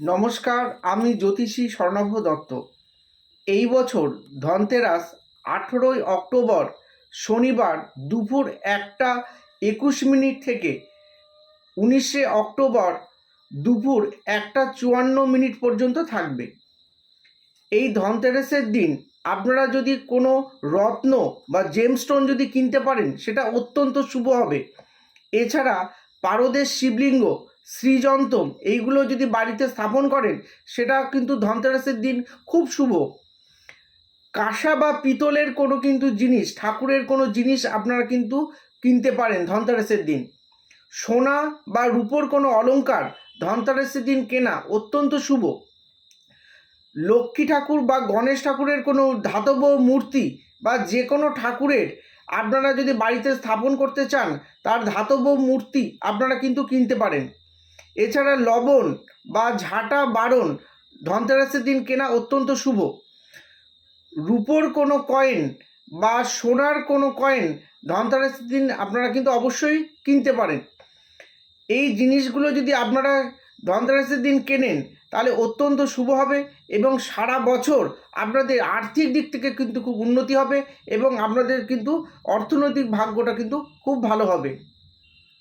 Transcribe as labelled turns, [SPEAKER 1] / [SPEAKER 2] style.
[SPEAKER 1] নমস্কার, আমি জ্যোতিষী স্বর্ণভ দত্ত। এই বছর ধনতেরাস আঠেরোই অক্টোবর শনিবার দুপুর একটা একুশ মিনিট থেকে উনিশে অক্টোবর দুপুর একটা চুয়ান্ন মিনিট পর্যন্ত থাকবে। এই ধনতেরাসের দিন আপনারা যদি কোনো রত্ন বা জেমস্টোন যদি কিনতে পারেন, সেটা অত্যন্ত শুভ হবে। এছাড়া পারদের শিবলিঙ্গ শ্রীযন্তম এইগুলো যদি বাড়িতে স্থাপন করেন, সেটা কিন্তু ধনতেরাসের দিন খুব শুভ। কাঁসা বা পিতলের কোনো কিন্তু জিনিস, ঠাকুরের কোনো জিনিস আপনারা কিন্তু কিনতে পারেন ধনতেরাসের দিন। সোনা বা রূপোর কোনো অলংকার ধনতেরাসের দিন কেনা অত্যন্ত শুভ। লক্ষ্মী ঠাকুর বা গণেশ ঠাকুরের কোনো ধাতব মূর্তি বা যে কোনো ঠাকুরের আপনারা যদি বাড়িতে স্থাপন করতে চান, তার ধাতব মূর্তি আপনারা কিন্তু কিনতে পারেন। এছাড়া লবণ বা ঝাঁটা বারণ ধনতেরাসের দিন কেনা অত্যন্ত শুভ। রূপোর কোনো কয়েন বা সোনার কোনো কয়েন ধনতেরাসের দিন আপনারা কিন্তু অবশ্যই কিনতে পারেন। এই জিনিসগুলো যদি আপনারা ধনতেরাসের দিন কেনেন, তাহলে অত্যন্ত শুভ হবে এবং সারা বছর আপনাদের আর্থিক দিক থেকে কিন্তু খুব উন্নতি হবে এবং আপনাদের কিন্তু অর্থনৈতিক ভাগ্যটা কিন্তু খুব ভালো হবে।